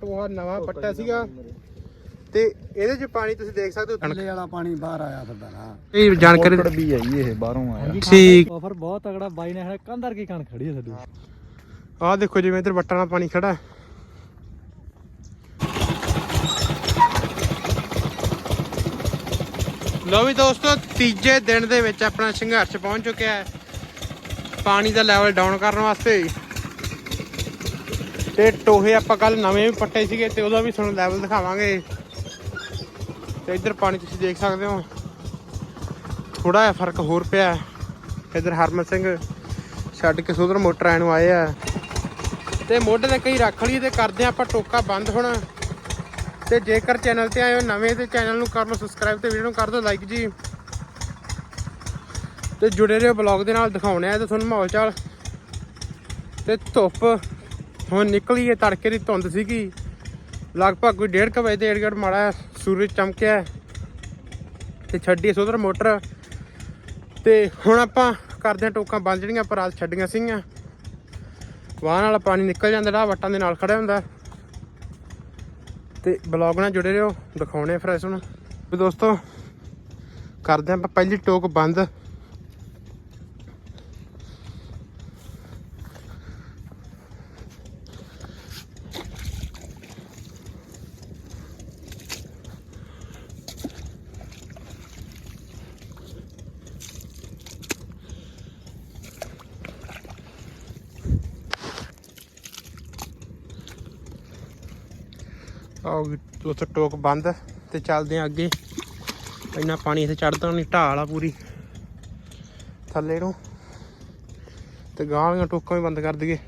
ਟੋਹਾ ਨਵਾਂ ਪੱਟਾ ਸੀਗਾ। ਤੇ ਇਹਦੇ ਚ ਪਾਣੀ ਤੁਸੀਂ ਦੇਖ ਸਕਦੇ ਹੋ ਥੱਲੇ ਵਾਲਾ ਪਾਣੀ ਬਾਹਰ ਆਇਆ ਫਿਰਦਾ ਨਾ। ਇਹ ਜਾਣਕਾਰੀ ਔਕੜ ਵੀ ਆਈ ਇਹ ਬਾਹਰੋਂ ਆਇਆ। ਠੀਕ। ਆਫਰ ਬਹੁਤ ਤਗੜਾ ਬਾਈ ਨੇ ਹੈ ਕੰਧਰ ਕੀ ਕਣ ਖੜੀ ਹੈ ਸਾਡੀ। ਆਹ ਦੇਖੋ ਜਿਵੇਂ ਇੱਧਰ ਵੱਟਾਂ ਨਾਲ ਪਾਣੀ ਖੜਾ ਹੈ। ਲੋ ਵੀ ਦੋਸਤੋ ਤੀਜੇ ਦਿਨ ਦੇ ਵਿੱਚ ਆਪਣਾ ਸੰਘਰਸ਼ ਪਹੁੰਚ ਚੁੱਕਿਆ ਹੈ। ਪਾਣੀ ਦਾ ਲੈਵਲ ਡਾਊਨ ਕਰਨ ਵਾਸਤੇ। ਤੇ ਟੋਹੇ ਆਪਾਂ ਕੱਲ ਨਵੇਂ ਵੀ ਪੱਟੇ ਸੀਗੇ ਤੇ ਉਹਦਾ ਵੀ ਤੁਹਾਨੂੰ ਲੈਵਲ ਦਿਖਾਵਾਂਗੇ। ਤੇ ਇੱਧਰ ਪਾਣੀ ਤੁਸੀਂ ਦੇਖ ਸਕਦੇ ਹੋ। ਥੋੜਾ ਜਿਹਾ ਫ਼ਰਕ ਹੋਰ ਪਿਆ। ਇੱਧਰ ਹਰਮਨ ਸਿੰਘ ਛੱਡ ਕੇ ਸੁਧਰ ਮੋਟਰ ਆਏ ਨੂੰ ਆਏ ਆ। ਤੇ ਮੋਢੇ ਤੇ ਕਈ ਰੱਖ ਲਈ ਤੇ ਕਰਦੇ ਆ ਆਪਾਂ ਟੋਕਾ ਬੰਦ ਹੁਣ। ਤੇ ਜੇਕਰ ਚੈਨਲ ਤੇ ਆਏ ਹੋ ਨਵੇਂ ਤੇ ਚੈਨਲ ਨੂੰ ਕਰ ਲਓ ਸਬਸਕ੍ਰਾਈਬ ਤੇ ਵੀਡੀਓ ਨੂੰ ਕਰ ਦਿਓ ਲਾਈਕ ਜੀ। ਤੇ ਜੁੜੇ ਰਹੋ ਬਲੌਗ ਦੇ ਨਾਲ ਦਿਖਾਉਣੇ ਆ ਤੇ ਤੁਹਾਨੂੰ ਮਾਹੌਲ ਚਾਲ। ਤੇ ਧੁੱਪ ਹੁਣ ਨਿਕਲੀ ਹੈ ਤੜਕੇ ਦੀ ਧੁੰਦ ਸੀਗੀ। ਲਗਭਗ ਕੋਈ 1:30 ਵਜੇ ਦੇ ਏੜਗੜ ਮਾੜਾ ਸੂਰਜ ਚਮਕਿਆ ਤੇ ਛੱਡੀ ਸੁਧਰ ਮੋਟਰ। ਤੇ ਹੁਣ ਆਪਾਂ ਕਰਦੇ ਆ ਟੋਕਾਂ ਬੰਦ ਜਿਹੜੀਆਂ ਆਪਾਂ ਰਾਤ ਛੱਡੀਆਂ ਸੀਗੀਆਂ। ਵਾਹਨ ਵਾਲਾ ਪਾਣੀ ਨਿਕਲ ਜਾਂਦਾ, ਜਿਹੜਾ ਵੱਟਾਂ ਦੇ ਨਾਲ ਖੜਾ ਹੁੰਦਾ ਤੇ ਬਲੌਗ ਨਾਲ ਜੁੜੇ ਰਹੋ, ਦਿਖਾਉਣੇ ਫਿਰ ਇਸ ਨੂੰ। ਵੀ ਦੋਸਤੋ, ਕਰਦੇ ਆਪਾਂ ਪਹਿਲੀ ਟੋਕ ਬੰਦ। ਆਓ ਵੀ ਦੋਸਤੋ ਟੋਕ ਬੰਦ ਤੇ ਚੱਲਦੇ ਆ ਅੱਗੇ। ਇੰਨਾ ਪਾਣੀ ਇੱਥੇ ਚੜਦਾ ਨਹੀਂ, ਢਾਲ ਆ ਪੂਰੀ। ਥੱਲੇ ਨੂੰ। ਤੇ ਗਾਂ ਵਾਲੀਆਂ ਟੋਕਾਂ ਵੀ ਬੰਦ ਕਰ ਦਈਏ।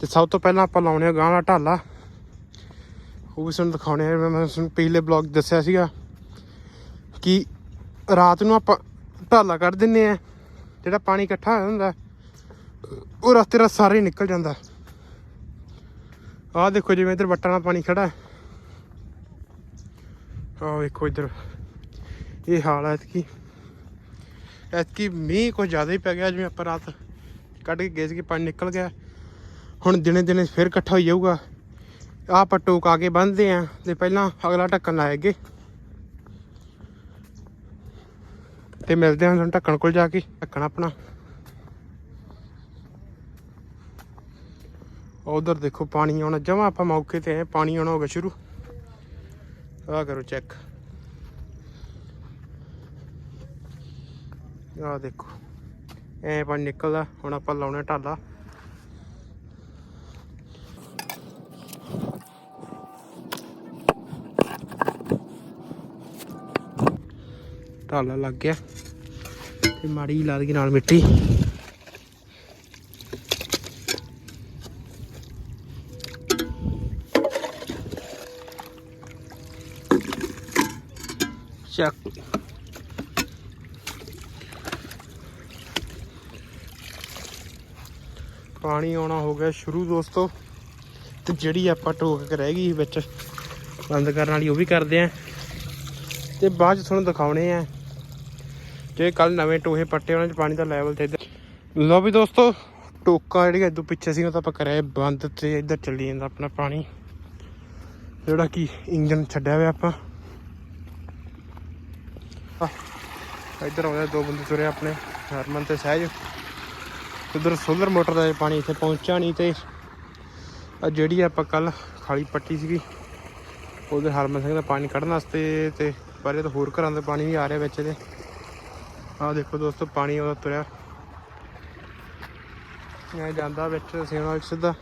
ਤੇ ਸਭ ਤੋਂ ਪਹਿਲਾਂ ਆਪਾਂ ਲਾਉਣੇ ਆ ਗਾਂ ਵਾਲਾ ਢਾਲਾ। ਉਹ ਵੀ ਤੁਹਾਨੂੰ ਦਿਖਾਉਣੇ ਆ। ਮੈਂ ਤੁਹਾਨੂੰ ਪਿਛਲੇ ਬਲੌਗ ਦੱਸਿਆ ਸੀਗਾ ਕਿ ਰਾਤ ਨੂੰ ਆਪਾਂ ਢਾਲਾ ਕੱਢ ਦਿੰਨੇ ਆ। ਜਿਹੜਾ ਪਾਣੀ ਇਕੱਠਾ ਹੋਇਆ ਹੁੰਦਾ, ਉਹ ਰਸਤੇ ਰਾ ਸਾਰੇ ਹੀ ਨਿਕਲ ਜਾਂਦਾ। ਆਹ ਦੇਖੋ ਜਿਵੇਂ ਇੱਧਰ ਵੱਟਾਂ ਨਾਲ ਪਾਣੀ ਖੜਾ ਹੈ। ਆਹ ਵੇਖੋ ਇੱਧਰ। ਇਹ ਹਾਲ ਹੈ ਇਤਕੀ ਐਤਕੀ ਮੀਂਹ ਕੁਝ ਜ਼ਿਆਦਾ ਹੀ ਪੈ ਗਿਆ ਜਿਵੇਂ ਆਪਾਂ ਰਾਤ ਕੱਢ ਕੇ ਗਏ ਸੀ ਕਿ ਪਾਣੀ ਨਿਕਲ ਗਿਆ। ਹੁਣ ਦਿਨੇ ਦਿਨੇ ਫਿਰ ਇਕੱਠਾ ਹੋ ਜਾਊਗਾ। ਆਹ ਆਪਾਂ ਟੋਕ ਕੇ ਬੰਨਦੇ ਆ ਤੇ ਪਹਿਲਾਂ ਅਗਲਾ ਢੱਕਣ ਲਾਏਗੇ ਤੇ ਮਿਲਦੇ ਹਾਂ ਤੁਹਾਨੂੰ ਢੱਕਣ ਕੋਲ ਜਾ ਕੇ। ਢੱਕਣ ਆਪਣਾ। ਉਧਰ ਦੇਖੋ ਪਾਣੀ ਆਉਣਾ, ਜਮਾ ਆਪਾਂ ਮੌਕੇ ਤੇ ਆਏ, ਪਾਣੀ ਆਉਣਾ ਹੋ ਗਿਆ ਸ਼ੁਰੂ। ਆਹ ਕਰੋ ਚੈੱਕ ਆ ਦੇਖੋ, ਐ ਪਾਣੀ ਨਿਕਲਦਾ, ਹੁਣ ਆਪਾਂ ਲਾਉਣਾ ਢਾਲਾ। ਢਾਲਾ ਲੱਗ ਗਿਆ, ਤੇ ਮਾੜੀ ਜਿਹੀ ਲਾ ਦਈਏ ਨਾਲ ਮਿੱਟੀ। ਚੱਕ। ਪਾਣੀ ਆਉਣਾ ਹੋ ਗਿਆ ਸ਼ੁਰੂ ਦੋਸਤੋ। ਤੇ ਜਿਹੜੀ ਆਪਾਂ ਟੋਕ ਕੇ ਰਹਿ ਗਈ ਵਿੱਚ, ਬੰਦ ਕਰਨ ਵਾਲੀ, ਉਹ ਵੀ ਕਰਦੇ ਆ। ਤੇ ਬਾਅਦ ਚ ਤੁਹਾਨੂੰ ਦਿਖਾਉਣੇ ਆ। ਜੇ ਕੱਲ ਨਵੇਂ ਟੋਹੇ ਪੱਟੇ ਉਹਨਾਂ ਚ ਪਾਣੀ ਦਾ ਲੈਵਲ ਤੇ ਇੱਧਰ। ਲੋ ਵੀ ਦੋਸਤੋ, ਟੋਕਾ ਜਿਹੜੀਆਂ ਇਦੋਂ ਪਿੱਛੇ ਸੀ, ਉਹ ਤਾਂ ਆਪਾਂ ਕਰਿਆ ਬੰਦ ਤੇ ਇੱਧਰ ਚੱਲੀ ਜਾਂਦਾ ਆਪਣਾ ਪਾਣੀ। ਜਿਹੜਾ ਕਿ ਇੰਜਨ ਛੱਡਿਆ ਹੋਇਆ ਆਪਾਂ। ਇੱਧਰ ਆਉਂਦੇ ਦੋ ਬੰਦੇ ਤੁਰੇ ਆਪਣੇ, ਹਰਮਨ ਤੇ ਸਹਿਜ। ਉਧਰ ਸੋਲਰ ਮੋਟਰ ਦਾ ਪਾਣੀ ਇੱਥੇ ਪਹੁੰਚਿਆ ਨਹੀਂ ਤੇ ਆ ਜਿਹੜੀ ਆਪਾਂ ਕੱਲ ਖਾਲੀ ਪੱਟੀ ਸੀਗੀ ਉਧਰ ਹਰਮਨ ਸਿੰਘ ਦਾ ਪਾਣੀ ਕੱਢਣ ਵਾਸਤੇ ਤੇ ਬਾਰੇ ਤਾਂ ਹੋਰ ਘਰਾਂ ਦਾ ਪਾਣੀ ਵੀ ਆ ਰਿਹਾ ਵਿੱਚ ਇਹਦੇ। ਆਹ ਦੇਖੋ ਦੋਸਤੋ, ਪਾਣੀ ਉਹਦਾ ਤੁਰਿਆ। ਇਹ ਜਾਂਦਾ ਵਿੱਚ ਸੇਵਾ ਵਿੱਚ ਸਿੱਧਾ।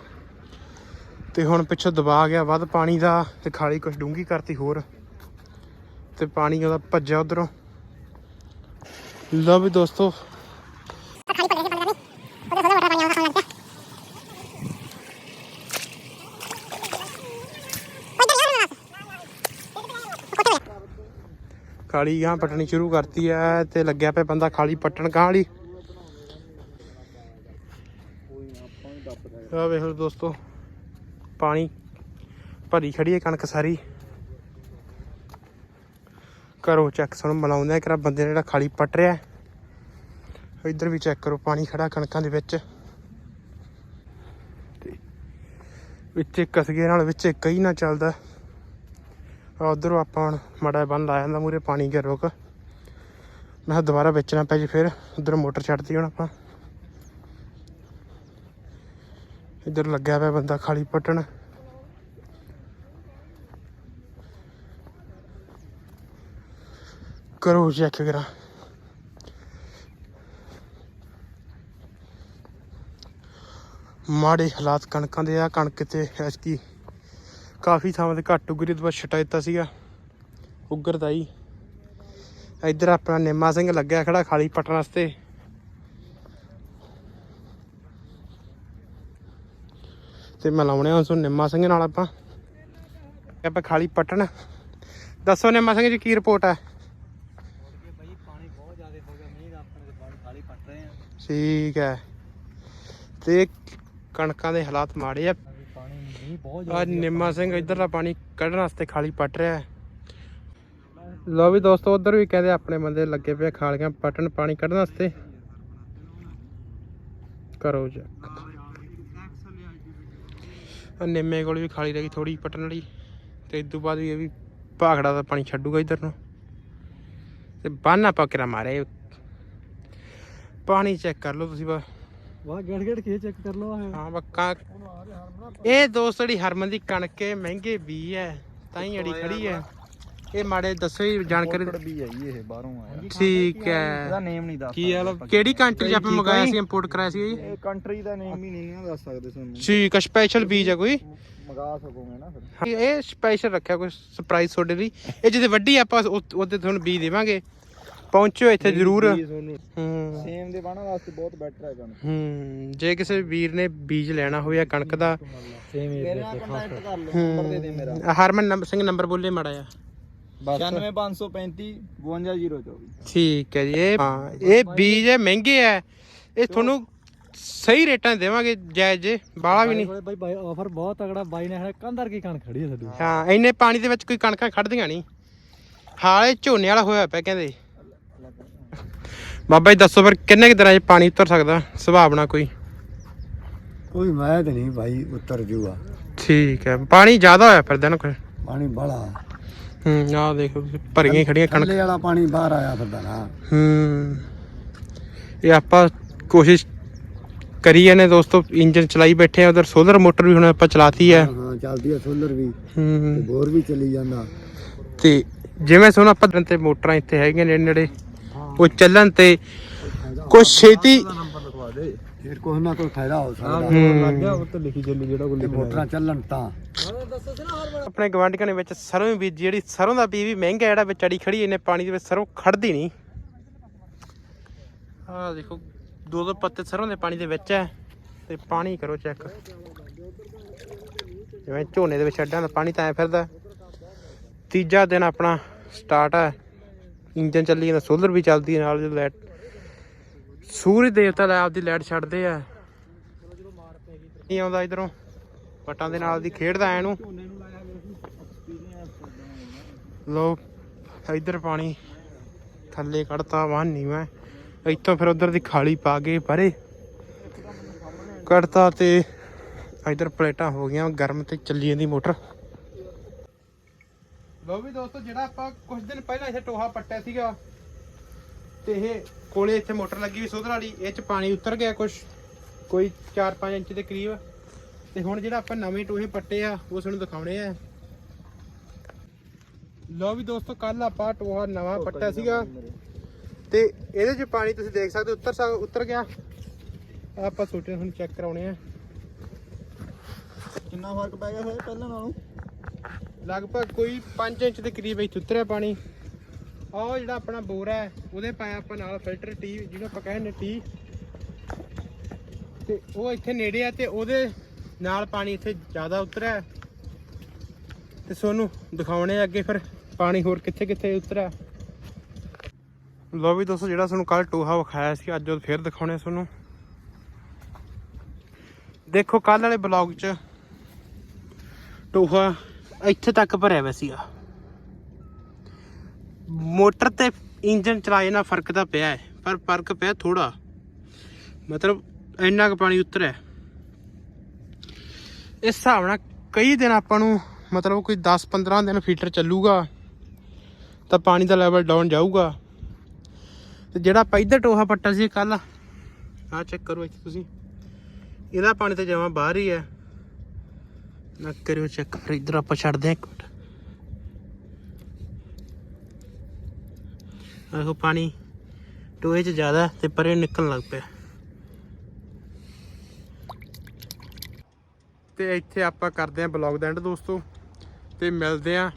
ਤੇ ਹੁਣ ਪਿੱਛੋਂ ਦਬਾ ਗਿਆ ਵੱਧ ਪਾਣੀ ਦਾ ਤੇ ਖਾਲੀ ਕੁਛ ਡੂੰਗੀ ਕਰਤੀ ਹੋਰ। ਤੇ ਪਾਣੀ ਉਹਦਾ ਭੱਜਿਆ ਉਧਰੋਂ। ਲਓ ਵੀ ਦੋਸਤੋ। ਖਾਲੀ ਗਾਂ ਪਟਣੀ ਸ਼ੁਰੂ ਕਰਤੀ ਐ ਤੇ ਲੱਗਿਆ ਪਿਆ ਬੰਦਾ ਖਾਲੀ ਪੱਟਣ ਗਾਂ ਵਾਲੀ। ਆ ਵੇਖ ਲਓ ਦੋਸਤੋ, ਪਾਣੀ ਭਰੀ ਖੜੀ ਹੈ ਕਣਕ ਸਾਰੀ। ਕਰੋ ਚੈੱਕ ਸਾਨੂੰ ਮਲਾਉਂਦੇ ਆ ਕਿ ਬੰਦੇ ਨੇ ਜਿਹੜਾ ਖਾਲੀ ਪੱਟ ਰਿਹਾ ਇੱਧਰ ਵੀ ਚੈੱਕ ਕਰੋ, ਪਾਣੀ ਖੜਾ ਕਣਕਾਂ ਦੇ ਵਿੱਚ। ਤੇ ਵਿੱਚ ਕਸਗੇ ਨਾਲ ਵਿੱਚ ਕਈ ਨਾ ਚੱਲਦਾ। ਉਧਰੋਂ ਆਪਾਂ ਹੁਣ ਮੜਾ ਬੰਨ ਲਾ ਜਾਂਦਾ ਮੂਰੇ ਪਾਣੀ ਕੇ ਰੁਕ। ਮੈਂ ਕਿਹਾ ਦੁਬਾਰਾ ਵੇਚਣਾ ਪੈ ਜੀ ਫਿਰ, ਉਧਰ ਮੋਟਰ ਛੱਡਤੀ ਹੁਣ ਆਪਾਂ। ਇੱਧਰ ਲੱਗਿਆ ਪਿਆ ਬੰਦਾ ਖਾਲੀ ਪਟਣ। ਕਰੋ ਚੈੱਕ ਕਰਾਂ। ਮਾੜੇ ਹਾਲਾਤ ਕਣਕਾਂ ਦੇ ਆ, ਕਣਕ ਤੇ ਐਸਕੀ ਕਾਫੀ ਥਾਵਾਂ ਤੇ ਘੱਟ ਉਗਰੀ ਤੋਂ ਬਾਅਦ ਛਟਾ ਦਿੱਤਾ ਸੀਗਾ ਉਗਰਦਾ ਹੀ ਇੱਧਰ ਆਪਣਾ ਨਿੰਮਾ ਸਿੰਘ ਲੱਗਿਆ ਖੜਾ ਖਾਲੀ ਪਟਣ ਵਾਸਤੇ। ਤੇ ਮੈਂ ਲਾਉਣੇ ਹਾਂ ਸੋ ਨਿੰਮਾ ਸਿੰਘ ਨਾਲ ਆਪਾਂ। ਆਪਾਂ ਖਾਲੀ ਪਟਣ। ਦੱਸੋ ਨਿੰਮਾ ਸਿੰਘ ਜੀ ਕੀ ਰਿਪੋਰਟ ਹੈ ਭਾਈ ਪਾਣੀ ਬਹੁਤ ਜ਼ਿਆਦਾ ਹੋ ਗਿਆ ਮੀਂਹ ਦਾ ਆਪਣੇ ਤੇ ਪਾਣੀ ਖਾਲੀ ਪੱਟ ਰਹੇ ਆ ਠੀਕ ਹੈ। ਤੇ ਕਣਕਾਂ ਦੇ ਹਾਲਾਤ ਮਾੜੇ ਆ। ਪਾਣੀ ਆ ਨਿੰਮਾ ਸਿੰਘ ਇਧਰਲਾ ਪਾਣੀ ਕੱਢਣ ਵਾਸਤੇ ਖਾਲੀ ਪੱਟ ਰਿਹਾ ਹੈ। ਲੋ ਵੀ ਦੋਸਤੋ, ਉਧਰ ਵੀ ਕਹਿੰਦੇ ਆਪਣੇ ਬੰਦੇ ਲੱਗੇ ਪਏ ਖਾਲੀਆਂ ਪਟਣ ਪਾਣੀ ਕੱਢਣ ਵਾਸਤੇ। ਕਰੋ ਜੀ। ਨਿੰਮੇ ਕੋਲ ਵੀ ਖਾਲੀ ਰਹੀ ਗਈ ਥੋੜੀ ਪਟਣ ਵਾਲੀ। ਤੇ ਇਸ ਤੋਂ ਬਾਅਦ ਵੀ ਇਹ ਵੀ ਭਾਖੜਾ ਦਾ ਪਾਣੀ ਛੱਡੂਗਾ ਇਧਰ ਨੂੰ। ਤੇ ਬੰਨ ਆਪਾਂ ਕਿਰਾ ਮਾਰੇ ਪਾਣੀ ਚੈੱਕ ਕਰ ਲਓ ਤੁਸੀਂ ਬਸ। ਵਾਹ ਗੜ ਗੜ ਕੇ ਚੈੱਕ ਕਰ ਲਓ ਹਾਂ ਬੱਕਾ ਇਹ ਦੋਸਤ ਜਿਹੜੀ ਹਰਮਨ ਦੀ ਕਣਕ ਹੈ ਮਹਿੰਗੇ ਬੀ ਹੈ ਤਾਂ ਹੀ ਅੜੀ ਖੜੀ ਹੈ। ਇਹ ਮਾੜੇ ਦੱਸੋ ਜੀ ਜਾਣਕਾਰੀ ਵੀ ਹੈ ਜੀ ਇਹ ਬਾਹਰੋਂ ਆਇਆ। ਠੀਕ ਹੈ। ਇਹਦਾ ਨੇਮ ਨਹੀਂ ਦੱਸ ਕੀ ਹਾਲ ਕਿਹੜੀ ਕੰਟਰੀ ਚ ਆਪਾਂ ਮੰਗਾਇਆ ਸੀ ਇੰਪੋਰਟ ਕਰਾਇਆ ਸੀ ਜੀ ਇਹ ਕੰਟਰੀ ਦਾ ਨੇਮ ਹੀ ਨਹੀਂ ਨਾ ਦੱਸ ਸਕਦੇ ਤੁਹਾਨੂੰ ਠੀਕ ਹੈ ਸਪੈਸ਼ਲ ਬੀਜ ਹੈ ਕੋਈ? ਮੰਗਾ ਸਕੋਗੇ ਨਾ ਫਿਰ। ਇਹ ਸਪੈਸ਼ਲ ਰੱਖਿਆ ਕੋਈ ਸਰਪ੍ਰਾਈਜ਼ ਤੁਹਾਡੇ ਲਈ। ਇਹ ਜਿਹਦੇ ਵੱਡੀ ਆਪਾਂ ਉਹ- ਉਹਦੇ ਤੁਹਾਨੂੰ ਬੀਜ ਦੇਵਾਂਗੇ। ਪਹੁੰਚਿਓ ਇੱਥੇ ਜ਼ਰੂਰ। ਹੂੰ। ਸੇਮ ਦੇ ਬਾਣਾ ਵਾਸਤੇ ਬਹੁਤ ਬੈਟਰ ਹੈ ਕਣਕ। ਹੂੰ ਜੇ ਕਿਸੇ ਵੀਰ ਨੇ ਬੀਜ ਲੈਣਾ ਹੋਇਆ ਕਣਕ ਦਾ। ਸੇਮ ਮੇਰੇ ਨਾਲ ਕੰਟੈਕਟ ਕਰ ਲਓ ਨੰਬਰ ਦੇ ਦੇ ਮੇਰਾ। ਹੂੰ ਹਰਮਨ ਨੰਬਰ ਸਿੰਘ ਨੰਬਰ ਬੋਲੇ ਮਾੜਾ ਆ 96535 52024 ਠੀਕ ਹੈ ਜੀ ਇਹ ਹਾਂ ਇਹ ਬੀਜ ਮਹਿੰਗੇ ਹੈ। ਇਹ ਤੁਹਾਨੂੰ ਸਹੀ ਰੇਟਾਂ ਦੇਵਾਂਗੇ ਜਾਇਜ਼ ਜੇ ਬਾਲਾ ਵੀ ਨਹੀਂ। ਬਾਈ ਬਾਈ ਆਫਰ ਬਹੁਤ ਤਗੜਾ ਬਾਈ ਨੇ ਹੈ ਕੰਧਰ ਕੀ ਕਣ ਖੜੀ ਹੈ ਸਾਡੀ। ਹਾਂ ਇੰਨੇ ਪਾਣੀ ਦੇ ਵਿੱਚ ਕੋਈ ਕਣਕਾਂ ਖੜਦੀਆਂ ਨਹੀਂ। ਹਾਲੇ ਝੋਨੇ ਵਾਲਾ ਹੋਇਆ ਪਿਆ ਕਹਿੰਦੇ। ਬਾਬਾ ਜੀ ਦੱਸੋ ਫਿਰ ਕਿੰਨੇ ਕੁ ਦਿਨਾਂ 'ਚ ਪਾਣੀ ਉਤਰ ਸਕਦਾ? ਸੁਭਾਵਨਾ ਕੋਈ? ਕੋਈ ਮੈਂ ਤੇ ਨਹੀਂ ਭਾਈ ਉੱਤਰ ਜੂਗਾ। ਠੀਕ ਹੈ। ਪਾਣੀ ਜ਼ਿਆਦਾ ਹੋਇਆ ਫਿਰਦਾ ਨਾ ਕੋਈ ਪਾਣੀ ਬੜਾ। ਹੂੰ ਆਹ ਦੇਖੋ ਤੁਸੀਂ ਭਰੀਆਂ ਖੜੀਆਂ ਕਣਕ। ਵਾਲਾ ਪਾਣੀ ਬਾਹਰ ਆਇਆ ਫਿਰਦਾ ਨਾ। ਹੂੰ। ਇਹ ਆਪਾਂ ਕੋਸ਼ਿਸ਼ ਕਰੀ ਜਾਂਦੇ ਦੋਸਤੋ ਇੰਜਨ ਚਲਾਈ ਬੈਠੇ ਆ ਉਧਰ ਸੋਲਰ ਮੋਟਰ ਵੀ ਹੁਣ ਆਪਾਂ ਚਲਾਤੀ ਹੈ। ਹਾਂ ਚੱਲਦੀ ਹੈ ਸੋਲਰ ਵੀ। ਹੂੰ। ਬੋਰ ਵੀ ਚੱਲੀ ਜਾਂਦਾ। ਤੇ ਜਿਵੇਂ ਆਪਾਂ ਦਿਨ ਤੇ ਮੋਟਰਾਂ ਇੱਥੇ ਹੈਗੀਆਂ ਨੇੜੇ ਨੇੜੇ ਉਹ ਚੱਲਣ ਤੇ ਕੁਛ ਛੇਤੀ ਨੰਬਰ ਲਿਖਵਾ ਦੇ ਫਿਰ ਕੋਈ ਨਾ ਕੋਈ ਫਾਇਦਾ ਹੋ ਸਕਦਾ। ਹੂੰ। ਲੱਗ ਗਿਆ ਉੱਤੇ ਲਿਖੀ ਚੱਲੀ ਜਿਹੜਾ ਕੋਈ ਮੋਟਰਾਂ ਚੱਲਣ ਤਾਂ। ਆਪਣੇ ਗਵਾਂਢੀਆਂ ਦੇ ਵਿੱਚ ਸਰੋਂ ਵੀ ਬੀਜੀ ਜਿਹੜੀ ਸਰੋਂ ਦਾ ਬੀਜ ਵੀ ਮਹਿੰਗਾ ਜਿਹੜਾ ਵਿੱਚ ਅੜੀ ਖੜੀ ਇਹਨੇ ਪਾਣੀ ਦੇ ਵਿੱਚ ਸਰੋਂ ਖੜਦੀ ਨਹੀਂ। ਆਹ ਦੇਖੋ ਦੋ ਦੋ ਪੱਤੇ ਸਰੋਂ ਦੇ ਪਾਣੀ ਦੇ ਵਿੱਚ ਹੈ ਤੇ ਪਾਣੀ ਕਰੋ ਚੈੱਕ ਜਿਵੇਂ ਝੋਨੇ ਦੇ ਵਿੱਚ ਅੱਡਾਂ ਦਾ ਪਾਣੀ ਤਾਂ ਐ ਫਿਰਦਾ। ਤੀਜਾ ਦਿਨ ਆਪਣਾ ਸਟਾਰਟ ਹੈ। ਇੰਜਨ ਚੱਲੀ ਜਾਂਦਾ, ਸੋਲਰ ਵੀ ਚੱਲਦੀ ਹੈ ਨਾਲ ਲਾਈਟ ਸੂਰਜ ਦੇਵਤਾ ਲੈ ਆਪਦੀ ਲਾਈਟ ਛੱਡਦੇ ਆ। ਨਹੀਂ ਆਉਂਦਾ ਇਧਰੋਂ, ਪਟਾਂ ਦੇ ਨਾਲ ਦੀ ਖੇਡਦਾ ਐ ਨੂੰ ਲੋ ਇਧਰ ਪਾਣੀ ਥੱਲੇ ਕੱਢਤਾ ਵਾਹ ਮੈਂ। ਇੱਥੋਂ ਫਿਰ ਉਧਰ ਦੀ ਖਾਲੀ ਪਾ ਕੇ ਪਰੇ। ਕੱਢਤਾ ਤੇ ਇਧਰ ਪਲੇਟਾਂ ਹੋ ਗਈਆਂ, ਗਰਮ ਤੇ ਚੱਲੀ ਜਾਂਦੀ ਮੋਟਰ। ਲੋ ਵੀ ਦੋਸਤੋ ਜਿਹੜਾ ਆਪਾਂ ਕੁਝ ਦਿਨ ਪਹਿਲਾਂ ਇੱਥੇ ਟੋਹਾ ਪੱਟਿਆ ਸੀਗਾ ਤੇ ਇਹ ਕੋਲੇ ਇੱਥੇ ਮੋਟਰ ਲੱਗੀ ਹੋਈ ਸੋਧਰ ਵਾਲੀ ਇਹ ਚ ਪਾਣੀ ਉਤਰ ਗਿਆ ਕੁਝ ਕੋਈ 4-5 ਇੰਚ ਦੇ ਕਰੀਬ। ਤੇ ਹੁਣ ਜਿਹੜਾ ਆਪਾਂ ਨਵੇਂ ਟੋਹੇ ਪੱਟੇ ਆ ਉਹ ਤੁਹਾਨੂੰ ਦਿਖਾਉਣੇ ਆ। ਲੋ ਵੀ ਦੋਸਤੋ ਕੱਲ ਆਪਾਂ ਟੋਹਾ ਨਵਾਂ ਪੱਟਿਆ ਸੀਗਾ। ਤੇ ਇਹਦੇ 'ਚ ਪਾਣੀ ਤੁਸੀਂ ਦੇਖ ਸਕਦੇ ਹੋ ਉੱਤਰ ਸਕ ਉੱਤਰ ਗਿਆ। ਆਪਾਂ ਸੋਟੇ ਹੁਣ ਚੈੱਕ ਕਰਾਉਣੇ ਆ। ਕਿੰਨਾ ਫ਼ਰਕ ਪੈ ਗਿਆ ਫਿਰ ਪਹਿਲਾਂ ਨਾਲੋਂ? ਲਗਭਗ ਕੋਈ 5 ਇੰਚ ਦੇ ਕਰੀਬ ਇੱਥੇ ਉਤਰਿਆ ਪਾਣੀ। ਆਹ ਜਿਹੜਾ ਆਪਣਾ ਬੋਰ ਹੈ, ਉਹਦੇ ਪਾਇਆ ਆਪਾਂ ਨਾਲ ਫਿਲਟਰ ਟੀ ਜਿਹਨੂੰ ਆਪਾਂ ਕਹਿੰਦੇ ਟੀ ਤੇ ਉਹ ਇੱਥੇ ਨੇੜੇ ਆ ਤੇ ਉਹਦੇ ਨਾਲ ਪਾਣੀ ਇੱਥੇ ਜ਼ਿਆਦਾ ਉਤਰਿਆ। ਹੈ। ਤੇ ਤੁਹਾਨੂੰ ਦਿਖਾਉਣੇ ਆ ਅੱਗੇ ਫਿਰ ਪਾਣੀ ਹੋਰ ਕਿੱਥੇ ਕਿੱਥੇ ਉਤਰਿਆ। ਲੋ ਵੀ ਦੋਸਤੋ, ਜਿਹੜਾ ਤੁਹਾਨੂੰ ਕੱਲ ਟੋਹਾ ਵਿਖਾਇਆ ਸੀ, ਅੱਜ ਉਹ ਫਿਰ ਦਿਖਾਉਣੇ ਆ ਤੁਹਾਨੂੰ ਦੇਖੋ ਕੱਲ ਵਾਲੇ ਬਲੌਗ 'ਚ ਟੋਹਾ ਇੱਥੇ ਤੱਕ ਭਰਿਆ ਹੋਇਆ ਸੀਗਾ। ਮੋਟਰ ਤੇ ਇੰਜਨ ਚਲਾਏ ਨਾਲ ਫ਼ਰਕ ਤਾਂ ਪਿਆ ਹੈ, ਪਰ ਫ਼ਰਕ ਪਿਆ ਥੋੜਾ ਮਤਲਬ ਇੰਨਾ ਕੁ ਪਾਣੀ ਉਤਰਿਆ। ਇਸ ਹਿਸਾਬ ਨਾਲ ਕਈ ਦਿਨ ਆਪਾਂ ਨੂੰ ਮਤਲਬ ਕੋਈ 10-15 ਦਿਨ ਫੀਟਰ ਚੱਲੂਗਾ, ਤਾਂ ਪਾਣੀ ਦਾ ਲੈਵਲ ਡਾਊਨ ਜਾਊਗਾ। ਤੇ ਜਿਹੜਾ ਆਪਾਂ ਇੱਧਰ ਟੋਹਾ ਪੱਟਾ ਸੀ ਕੱਲ ਆਹ ਚੈੱਕ ਕਰੋ ਇੱਥੇ ਤੁਸੀਂ। ਇਹਦਾ ਪਾਣੀ ਤਾਂ ਜਮਾਂ ਬਾਹਰ ਹੀ ਹੈ। ਨਾ ਕਰਿਓ ਚੈੱਕ ਫਿਰ ਇੱਧਰ ਆਪਾਂ ਛੱਡਦੇ ਹਾਂ ਇੱਕ ਮਿੰਟ। ਆਹੋ ਪਾਣੀ ਟੋਏ 'ਚ ਜ਼ਿਆਦਾ ਤੇ ਪਰੇ ਨਿਕਲਣ ਲੱਗ ਪਿਆ। ਤੇ ਇੱਥੇ ਆਪਾਂ ਕਰਦੇ ਆਂ ਬਲੌਗ ਦਾ ਐਂਡ ਦੋਸਤੋ। ਤੇ ਮਿਲਦੇ ਆਂ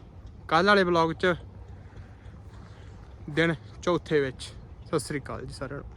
ਕੱਲ ਵਾਲੇ ਬਲੌਗ 'ਚ ਦਿਨ ਚੌਥੇ ਵਿੱਚ। ਸਤਿ ਸ੍ਰੀ ਅਕਾਲ ਜੀ ਸਾਰਿਆਂ ਨੂੰ।